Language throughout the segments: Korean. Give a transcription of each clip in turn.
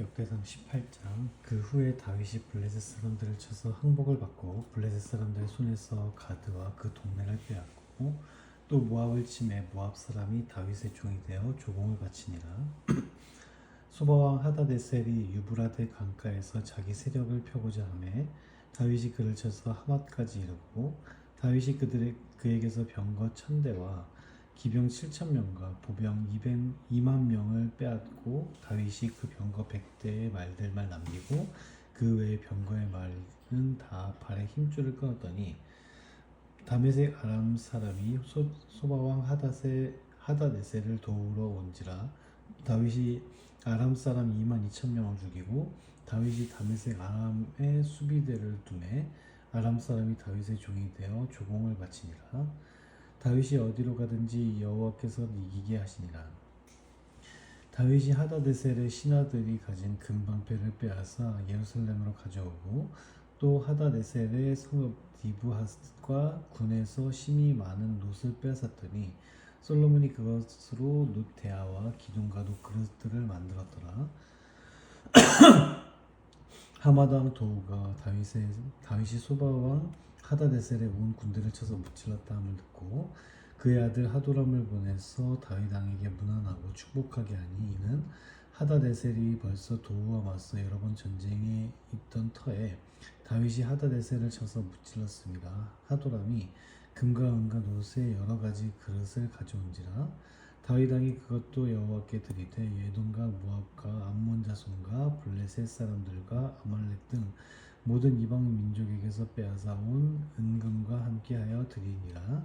역대상 18장. 그 후에 다윗이 블레셋 사람들을 쳐서 항복을 받고 블레셋 사람들의 손에서 가드와 그 동네를 빼앗고 또 모압을 침해 모압 사람이 다윗의 종이 되어 조공을 바치니라. 소바왕 하다데셀이 유브라데 강가에서 자기 세력을 펴고자 하매 다윗이 그를 쳐서 하맛까지 이르고 다윗이 그들의 그에게서 병거 천대와 기병 7천 명과 보병 200, 2만 명을 빼앗고 다윗이 그 병거 100대의 말들만 남기고 그 외의 병거의 말은 다 발에 힘줄을 끊었더니 다메섹 아람 사람이 소, 소바왕 하다세 하다네셀을 도우러 온지라 다윗이 아람 사람 2만 2천 명을 죽이고 다윗이 다메섹 아람의 수비대를 두매 아람 사람이 다윗의 종이 되어 조공을 바치니라 다윗이 어디로 가든지 여호와께서 이기게 하시니라 다윗이 하다데셀의 신하들이 가진 금방패를 빼앗아 예루살렘으로 가져오고 또 하다데셀의 성읍 디브하스과 군에서 심이 많은 놋을 빼앗았더니 솔로몬이 그것으로 놋 대야와 기둥과 놋 그릇들을 만들었더라. 하마당 도우가 다윗의 다윗이 소바왕 하다데셀의 온 군대를 쳐서 무찔렀다 함을 듣고 그의 아들 하도람을 보내서 다윗 왕에게 문안하고 축복하게 하니 이는 하다데셀이 벌써 도우와 맞서 여러 번 전쟁에 있던 터에 다윗이 하다데셀을 쳐서 무찔렀습니다. 하도람이 금과 은과 노새 여러 가지 그릇을 가져온지라 다윗 왕이 그것도 여호와께 드리되 예돈과 모압과 암몬 자손과 블레셋 사람들과 아말렉 등 모든 이방 민족에게서 빼앗아 온 은금과 함께하여 드리니라.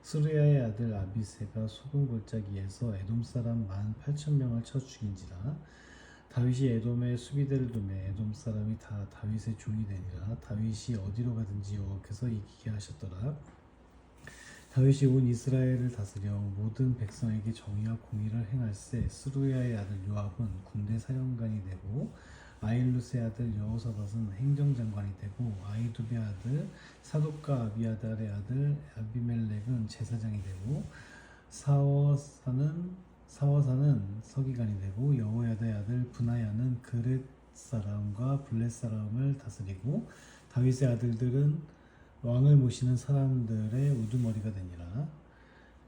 스루야의 아들 아비세가 소금 골짜기에서 에돔 사람 만 8천 명을 쳐 죽인지라. 다윗이 에돔의 수비대를 두매 에돔 사람이 다 다윗의 종이 되니라. 다윗이 어디로 가든지 여호와께서 이기게 하셨더라. 다윗이 온 이스라엘을 다스려 모든 백성에게 정의와 공의를 행할세 스루야의 아들 요압은 군대 사령관이 되고 아일루스의 아들 여호사밧은 행정장관이 되고 아이두베 아들 사독과 아비아달의 아들 아비멜렉은 제사장이 되고 사워사는 사워사는 서기관이 되고 여호야다의 아들 분하야는 그렛 사람과 블렛 사람을 다스리고 다윗의 아들들은 왕을 모시는 사람들의 우두머리가 되니라.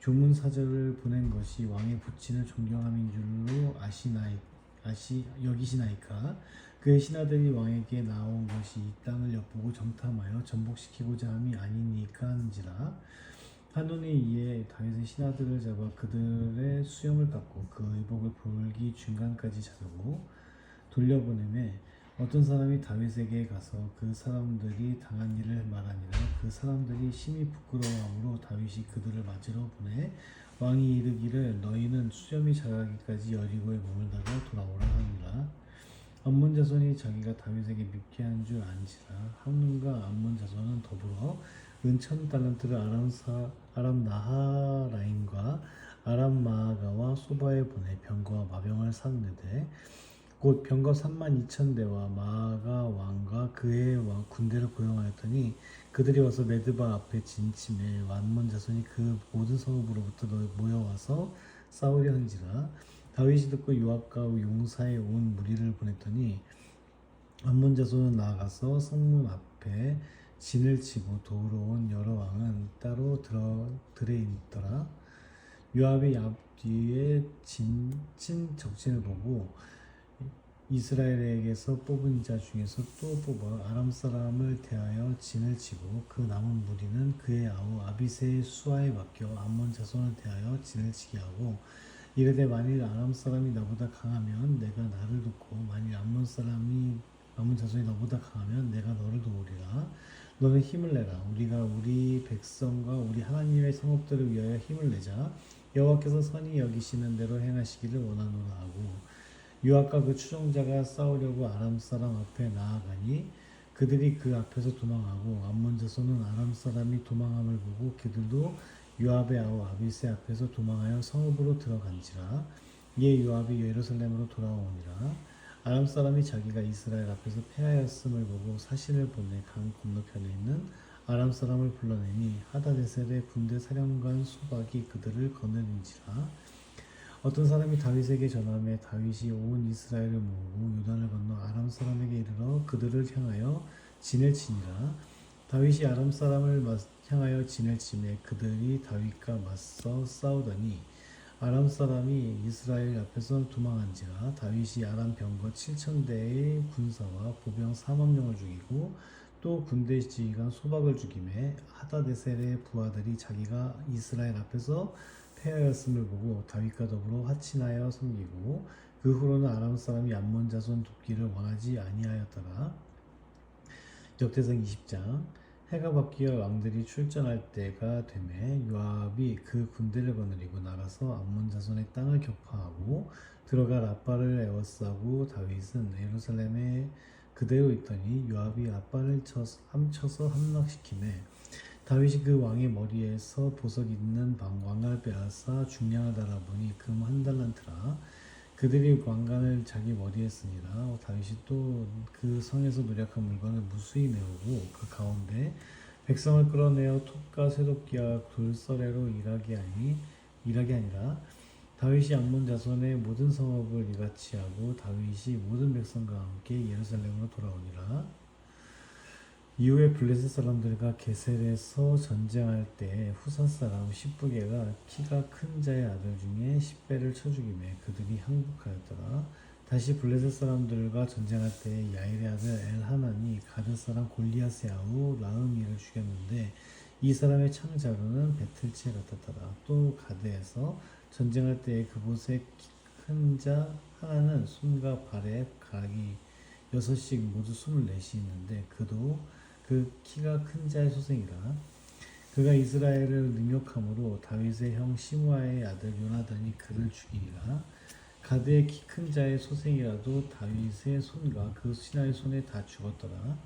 조문 사절을 보낸 것이 왕의 부친을 존경함인 줄로 아시나이 아시 여기시나이까? 그의 신하들이 왕에게 나온 것이 이 땅을 엿보고 정탐하여 전복시키고자 함이 아니니까 하는지라. 한눈이 이에 다윗의 신하들을 잡아 그들의 수염을 깎고 그 의복을 볼기 중간까지 자르고 돌려보내매 어떤 사람이 다윗에게 가서 그 사람들이 당한 일을 말하니라. 그 사람들이 심히 부끄러워함으로 다윗이 그들을 맞으러 보내 왕이 이르기를 너희는 수염이 자라기까지 여리고에 머물다가 돌아오라 하니라. 암몬 자손이 자기가 다윗에게 밉게 한 줄 안지라. 함눈과 암몬 자손은 더불어 은천 달란트를 아람 사 아람 나하라임과 아람 마아가와 소바에 보내 병거와 마병을 샀는데 곧 병거 3만 2천 대와 마아가 왕과 그의 왕 군대를 고용하였더니 그들이 와서 메드바 앞에 진침해 완몬 자손이 그 모든 성읍으로부터 모여와서 싸우려 한지라. 다윗이 듣고 요압과 용사의 온 무리를 보냈더니 암몬 자손은 나아가서 성문 앞에 진을 치고 도우러 온 여러 왕은 따로 들어 들에 있더라. 요압이 앞뒤에 진, 친 적진을 보고 이스라엘에게서 뽑은 자 중에서 또 뽑아 아람 사람을 대하여 진을 치고 그 남은 무리는 그의 아우 아비세의 수하에 맡겨 암몬 자손을 대하여 진을 치게 하고 이르되 만일 아람 사람이 나보다 강하면 내가 나를 돕고 만일 암몬 사람이 암몬 자손이 너보다 강하면 내가 너를 도우리라. 너는 힘을 내라. 우리가 우리 백성과 우리 하나님의 성읍들을 위하여 힘을 내자. 여호와께서 선히 여기시는 대로 행하시기를 원하노라 하고 요압과 그 추종자가 싸우려고 아람 사람 앞에 나아가니 그들이 그 앞에서 도망하고 암몬 자손은 아람 사람이 도망함을 보고 그들도 요압의 아우 아비세 앞에서 도망하여 성읍으로 들어간지라. 이에 요압이 예루살렘으로 돌아오니라. 아람 사람이 자기가 이스라엘 앞에서 패하였음을 보고 사신을 보내 강 건너편에 있는 아람 사람을 불러내니 하다데셀의 군대 사령관 소박이 그들을 거느린지라 어떤 사람이 다윗에게 전함에 다윗이 온 이스라엘을 모으고 요단을 건너 아람 사람에게 이르러 그들을 향하여 진을 치니라. 다윗이 아람 사람을 맞- 향하여 진을 치매 그들이 다윗과 맞서 싸우더니 아람 사람이 이스라엘 앞에서 도망한지라 다윗이 아람 병거 7천 대의 군사와 보병 4만 명을 죽이고 또 군대 지휘관 소박을 죽임에 하다데셀의 부하들이 자기가 이스라엘 앞에서 패하였음을 보고 다윗과 더불어 화친하여 섬기고 그 후로는 아람 사람이 암몬 자손 돕기를 원하지 아니하였더라. 역대상 20장 해가 바뀌어 왕들이 출전할 때가 되매 요압이 그 군대를 거느리고 나가서 암몬 자손의 땅을 격파하고 들어가 라빠를 에워싸고 다윗은 예루살렘에 그대로 있더니 요압이 라빠를 쳐서 함쳐서 함락시키매 다윗이 그 왕의 머리에서 보석 있는 방 왕관을 빼앗아 중량을 달아보니 금 한 달란트라. 그들이 왕관을 자기 머리에 쓰니라. 다윗이 또 그 성에서 노력한 물건을 무수히 내오고 그 가운데 백성을 끌어내어 톱과 쇠도끼와 돌서래로 일하게 하니 일하게 아니라. 다윗이 암몬 자손의 모든 성읍을 이같이 하고 다윗이 모든 백성과 함께 예루살렘으로 돌아오니라 이후에 블레셋 사람들과 게셀에서 전쟁할 때 후사 사람 십부게가 키가 큰 자의 아들 중에 십배를 쳐 죽임에 그들이 항복하였더라. 다시 블레셋 사람들과 전쟁할 때 야일의 아들 엘하나니 가드 사람 골리앗의 아우 라음이를 죽였는데 이 사람의 창자로는 배틀치에 같았더라. 또 가드에서 전쟁할 때 그곳에 큰 자 하나는 손과 발에 가락이 여섯씩 모두 스물넷이 있는데 그도 그 키가 큰 자의 소생이라 그가 이스라엘을 능욕함으로 다윗의 형 시므아의 아들 요나단이 그를 죽이니라. 가드의 키 큰 자의 소생이라도 다윗의 손과 그 신하의 손에 다 죽었더라.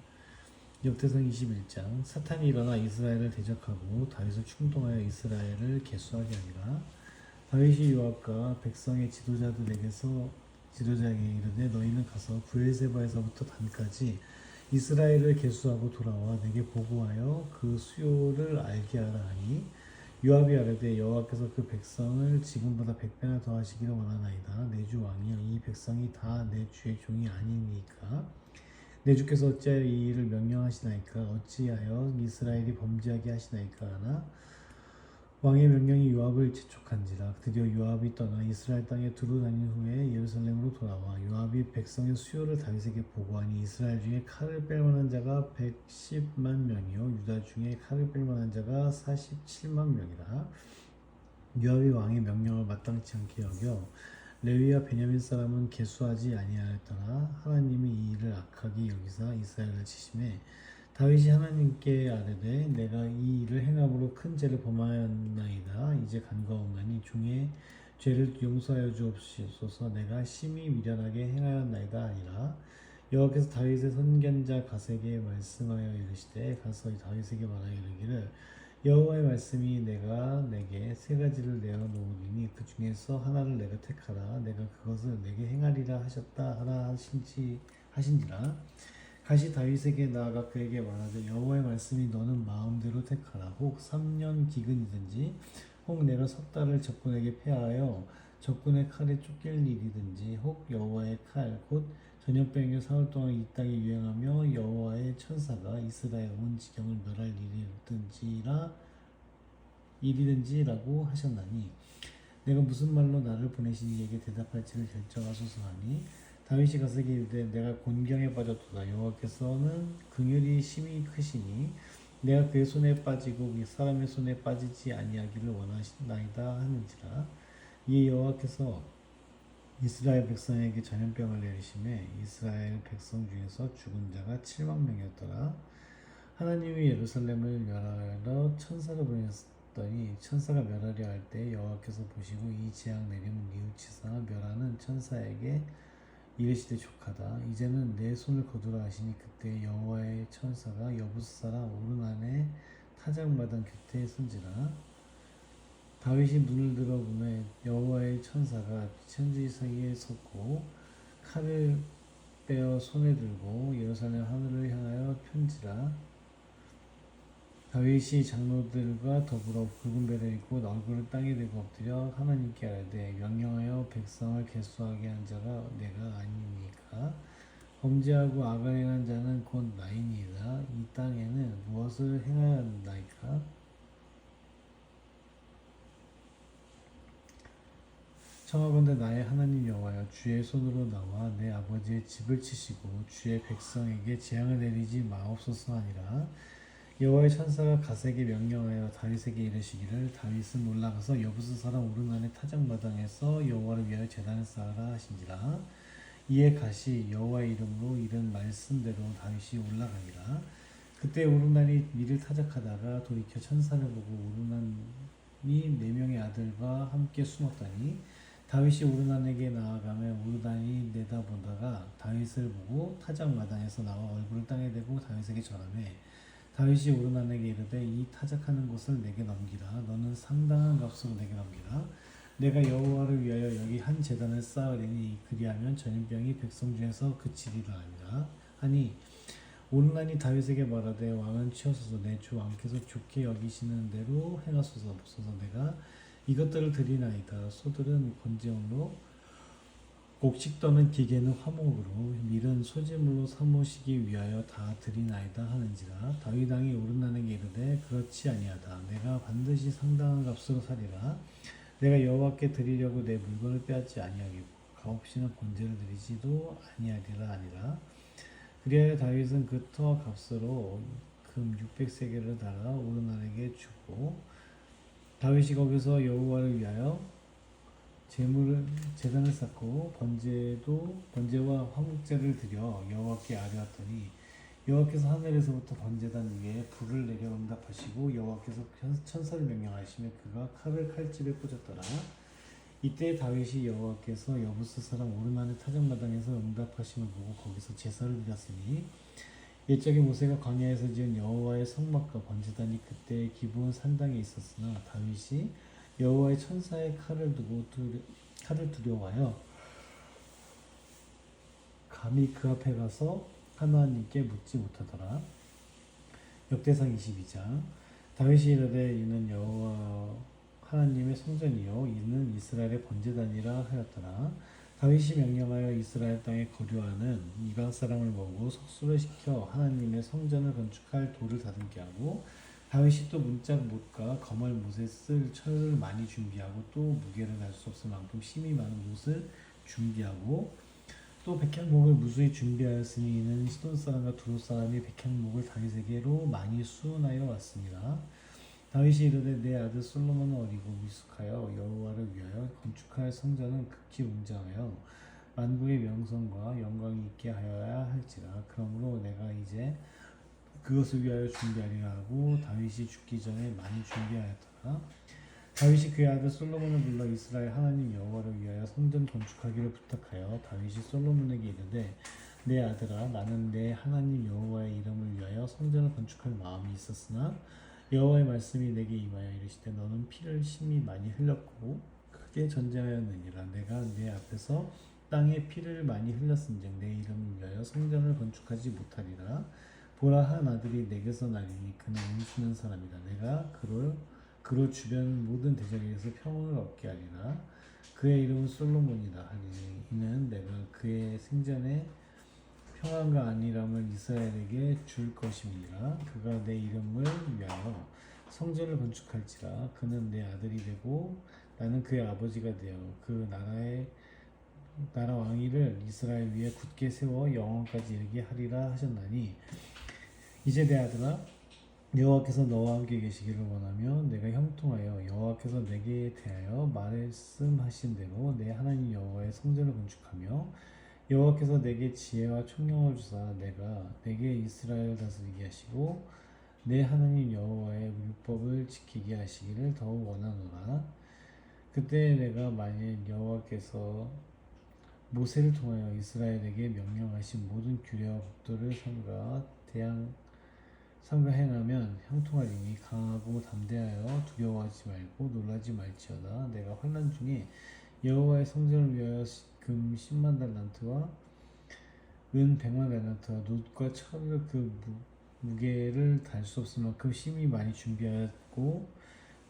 역대상 21장. 사탄이 일어나 이스라엘을 대적하고 다윗을 충동하여 이스라엘을 개수하게 하니라. 다윗이 요압과 백성의 지도자들에게서 지도자에게 이르되 너희는 가서 부엘세바에서부터 단까지 이스라엘을 개수하고 돌아와 내게 보고하여 그 수요를 알게 하라 하니 요압이 아뢰되 여호와께서 그 백성을 지금보다 백배나 더하시기를 원하나이다. 내 주 왕이여 이 백성이 다 내 주의 종이 아니니까. 내 주께서 어찌하여 이 일을 명령하시나이까? 어찌하여 이스라엘이 범죄하게 하시나이까 하나? 왕의 명령이 요압을 재촉한지라. 드디어 요압이 떠나 이스라엘 땅에 두루 다닌 후에 예루살렘으로 돌아와 요압이 백성의 수요를 다윗에게 보고하니 이스라엘 중에 칼을 뺄 만한 자가 110만 명이요 유다 중에 칼을 뺄 만한 자가 47만 명이라. 요압이 왕의 명령을 마땅치 않게 여겨 레위와 베냐민 사람은 개수하지 아니하였더라. 하나님이 이 일을 악하게 여기사 이스라엘을 치심에 다윗이 하나님께 아뢰되 내가 이 일을 행함으로 큰 죄를 범하였나이다. 이제 간과없나니 중에 죄를 용서하여 주옵소서. 내가 심히 미련하게 행하였나이다 아니라. 여호와께서 다윗의 선견자 가세에게 말씀하여 이르시되 가서 다윗에게 말하여 이르기를 여호와의 말씀이 내가 내게 세 가지를 내어 놓으리니 그 중에서 하나를 내가 택하라. 내가 그것을 내게 행하리라 하셨다 하라 하신지 하신지라. 다시 다윗에게 나아가 그에게 말하되 여호와의 말씀이 너는 마음대로 택하라. 혹 3년 기근이든지 혹 내가 석 달을 적군에게 패하여 적군의 칼에 쫓길 일이든지 혹 여호와의 칼 곧 전염병이 사흘 동안 이 땅에 유행하며 여호와의 천사가 이스라엘 온 지경을 멸할 일이든지라 일이든지라고 하셨나니 내가 무슨 말로 나를 보내신 이에게 대답할지를 결정하소서 하니 다윗이 가서게 이르되 내가 곤경에 빠졌도다. 여호와께서는 긍휼이 심히 크시니 내가 그의 손에 빠지고 이 사람의 손에 빠지지 아니하기를 원하시나이다 하는지라 이에 여호와께서 이스라엘 백성에게 전염병을 내리심에 이스라엘 백성 중에서 죽은 자가 7만 명이었더라. 하나님이 예루살렘을 멸하러 천사를 보냈더니 천사가 멸하려 할 때 여호와께서 보시고 이 재앙 내림은 뉘우치사 멸하는 천사에게 이르시되 족하다. 이제는 내 손을 거두라 하시니 그때 여호와의 천사가 여부스 사람 오르난의 타작마당 곁에 선지라. 다윗이 눈을 들어 보매 여호와의 천사가 천지 사이에 섰고 칼을 빼어 손에 들고 예루살렘 하늘을 향하여 편지라 다윗이 장로들과 더불어 붉은 배를 입고 얼굴을 땅에 대고 엎드려 하나님께 아뢰되 명령하여 백성을 개수하게 한 자가 내가 아니니까. 범죄하고 악을 행한 자는 곧 나이니이다. 이 땅에는 무엇을 행하야 한다이까? 청하건대 나의 하나님 여호와여 주의 손으로 나와 내 아버지의 집을 치시고 주의 백성에게 재앙을 내리지 마옵소서 하니라 여호와의 천사가 가세에게 명령하여 다윗에게 이르시기를 다윗은 올라가서 여부스 사람 오르난의 타작 마당에서 여호와를 위하여 제단을 쌓아라 하신지라. 이에 가시 여호와의 이름으로 이른 말씀대로 다윗이 올라가니라. 그때 오르난이 미를 타작하다가 돌이켜 천사를 보고 오르난이 네 명의 아들과 함께 숨었더니 다윗이 오르난에게 나아가며 오르난이 내다보다가 다윗을 보고 타작 마당에서 나와 얼굴을 땅에 대고 다윗에게 절하매 다윗이 오르난에게 이르되 이 타작하는 곳을 내게 넘기라. 너는 상당한 값으로 내게 넘기라. 내가 여호와를 위하여 여기 한 제단을 쌓으리니 그리하면 전염병이 백성 중에서 그치리라 하니라. 하니 오르난이 다윗에게 말하되 왕은 치어서서 내 주 왕께서 좋게 여기시는 대로 행하소서 없어서 내가 이것들을 드리나이다. 소들은 번제물로 곡식 떠는 기계는 화목으로 밀은 소재물로 삼으시기 위하여 다 드리나이다 하는지라 다윗 왕이 오르난에게 이르되 그렇지 아니하다. 내가 반드시 상당한 값으로 사리라. 내가 여호와께 드리려고 내 물건을 빼앗지 아니하겠고 값없이는 번제를 드리지도 아니하리라 아니라. 그리하여 다윗은 그터 값으로 금 600세겔을 달아 오르난에게 주고 다윗이 거기서 여호와를 위하여 제물을 제단을 쌓고 번제도 번제와 화목제를 드려 여호와께 아뢰었더니 여호와께서 하늘에서부터 번제단 위에 불을 내려 응답하시고 여호와께서 천사를 명령하시며 그가 칼을 칼집에 꽂았더라. 이때 다윗이 여호와께서 여부스 사람 오르난의 타작마당에서 응답하심을 보고 거기서 제사를 드렸으니 옛적에 모세가 광야에서 지은 여호와의 성막과 번제단이 그때 기브온 산당에 있었으나 다윗이 여호와의 천사의 칼을 두고 두려, 칼을 두려워하여 감히 그 앞에 가서 하나님께 묻지 못하더라. 역대상 22장 다윗이 이르되 이는 여호와 하나님의 성전이요 이는 이스라엘의 번제단이라 하였더라. 다윗이 명령하여 이스라엘 땅에 거류하는 이방 사람을 모으고 석수를 시켜 하나님의 성전을 건축할 돌을 다듬게 하고 다윗이 또 문짝 못과 거멀 못에 쓸 철을 많이 준비하고 또 무게를 날수 없을 만큼 심이 많은 못을 준비하고 또 백향목을 무수히 준비하였으니 이는 시돈 사람과 두로 사람이 백향목을 다윗에게로 많이 수원하여 왔습니다. 다윗이 이르되 내 아들 솔로몬은 어리고 미숙하여 여호와를 위하여 건축할 성전은 극히 웅장하여 만국의 명성과 영광이 있게 하여야 할지라 그러므로 내가 이제 그것을 위하여 준비하리라 하고 다윗이 죽기 전에 많이 준비하였더라. 다윗이 그의 아들 솔로몬을 불러 이스라엘 하나님 여호와를 위하여 성전 건축하기를 부탁하여 다윗이 솔로몬에게 이르되 내 아들아 나는 내 하나님 여호와의 이름을 위하여 성전을 건축할 마음이 있었으나 여호와의 말씀이 내게 임하여 이르시되 너는 피를 심히 많이 흘렸고 크게 전쟁하였느니라 내가 내 앞에서 땅에 피를 많이 흘렸은즉 내 이름을 위하여 성전을 건축하지 못하리라 보라 한 아들이 내게서 나리니 그는 운수는 사람이다. 내가 그를 그로 주변 모든 대적에서 평온을 얻게 하리라. 그의 이름은 솔로몬이다 하니 이는 내가 그의 생전에 평안과 안일함을 이스라엘에게 줄 것임이라. 그가 내 이름을 위하여 성전을 건축할지라. 그는 내 아들이 되고 나는 그의 아버지가 되어 그 나라의 나라 왕위를 이스라엘 위에 굳게 세워 영원까지 이르게 하리라 하셨나니 이제 내 아들아 여호와께서 너와 함께 계시기를 원하며 내가 형통하여 여호와께서 내게 대하여 말씀하신 대로 내 하나님 여호와의 성전을 건축하며 여호와께서 내게 지혜와 총명을 주사 내가 내게 이스라엘 다스리게 하시고 내 하나님 여호와의 율법을 지키게 하시기를 더욱 원하노라. 그때 내가 만일 여호와께서 모세를 통하여 이스라엘에게 명령하신 모든 규례와 법도를 삼가 대양 삼가 행하면 형통하리니 강하고 담대하여 두려워하지 말고 놀라지 말지어다. 내가 환난 중에 여호와의 성전을 위하여 금 10만 달란트와 은 100만 달란트와 놋과 철을 그 무, 무게를 달 수 없을 만큼 심히 많이 준비하였고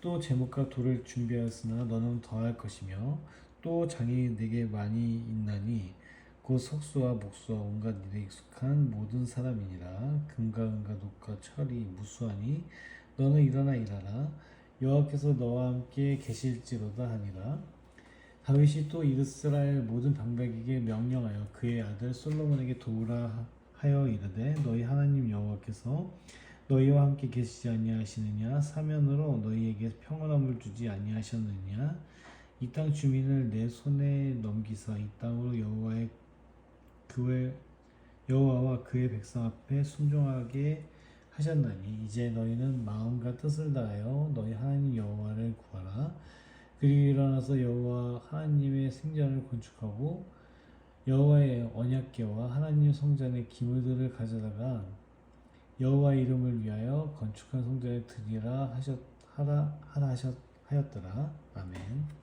또 제목과 돌을 준비하였으나 너는 더할 것이며 또 장이 내게 많이 있나니 곧 석수와 목수와 온갖 일에 익숙한 모든 사람이니라. 금과 은과 녹과 철이 무수하니 너는 일어나 일하라. 여호와께서 너와 함께 계실지로다 하니라. 다윗이 또 이스라엘 모든 방백에게 명령하여 그의 아들 솔로몬에게 도우라 하여 이르되 너희 하나님 여호와께서 너희와 함께 계시지 아니하시느냐? 사면으로 너희에게 평온함을 주지 아니하셨느냐? 이 땅 주민을 내 손에 넘기사 이 땅으로 여호와의 그의 여호와와 그의 백성 앞에 순종하게 하셨나니 이제 너희는 마음과 뜻을 다하여 너희 하나님 여호와를 구하라 그리고 일어나서 여호와 하나님의 생전을 건축하고 여호와의 언약궤와 하나님 성전의 기물들을 가져다가 여호와 이름을 위하여 건축한 성전에 드리라 하셨 하라 하라 하셨 하였더라 아멘.